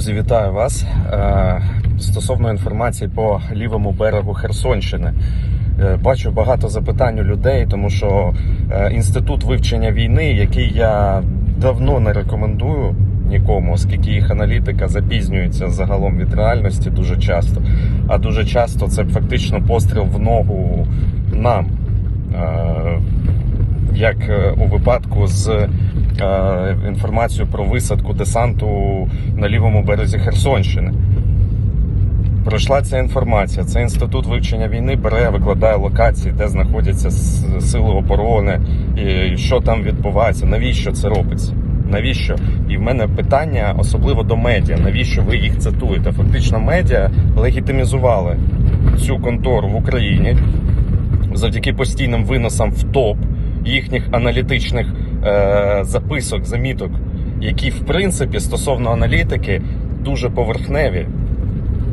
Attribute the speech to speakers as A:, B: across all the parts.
A: Друзі, вітаю вас. Е, Стосовно інформації по лівому берегу Херсонщини. Е, Бачу багато запитань у людей, тому що е, інститут вивчення війни, який я давно не рекомендую нікому, оскільки їх аналітика запізнюється загалом від реальності дуже часто. А дуже часто це фактично постріл в ногу нам. Як е, у випадку з е, інформацією про висадку десанту на лівому березі Херсонщини. Пройшла ця інформація. Це інститут вивчення війни бере, викладає локації, де знаходяться сили оборони, і що там відбувається, навіщо це робиться. Навіщо? І в мене питання особливо до медіа. Навіщо ви їх цитуєте? Фактично, медіа легітимізували цю контору в Україні завдяки постійним виносам в топ їхніх аналітичних е, записок, заміток, які в принципі стосовно аналітики дуже поверхневі,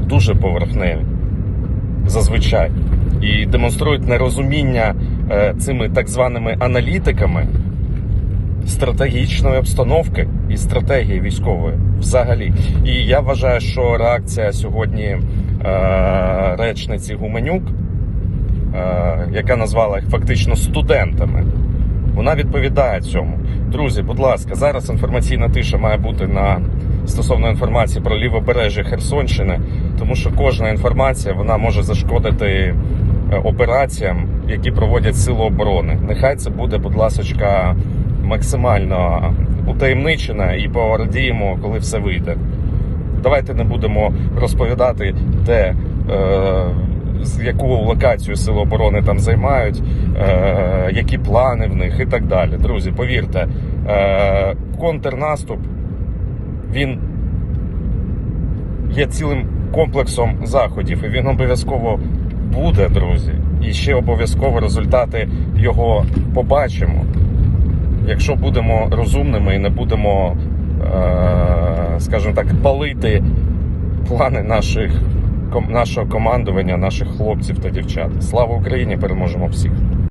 A: дуже поверхневі зазвичай. І демонструють нерозуміння е, цими так званими аналітиками стратегічної обстановки і стратегії військової взагалі. І я вважаю, що реакція сьогодні е, речниці Гуменюк е, яка назвала їх фактично студентами. Вона відповідає цьому. Друзі, будь ласка, зараз інформаційна тиша має бути на стосовно інформації про лівобережжя Херсонщини, тому що кожна інформація вона може зашкодити е, операціям, які проводять сили оборони. Нехай це буде, будь ласка, максимально утаємничена і порадіємо, коли все вийде. Давайте не будемо розповідати, де е, яку локацію сили оборони там займають, е, які плани в них і так далі. Друзі, повірте, е, контрнаступ він є цілим комплексом заходів, і він обов'язково буде, друзі. І ще обов'язково результати його побачимо. Якщо будемо розумними і не будемо, е, скажімо так, палити плани наших, нашого командування, наших хлопців та дівчат. Слава Україні! Переможемо всіх!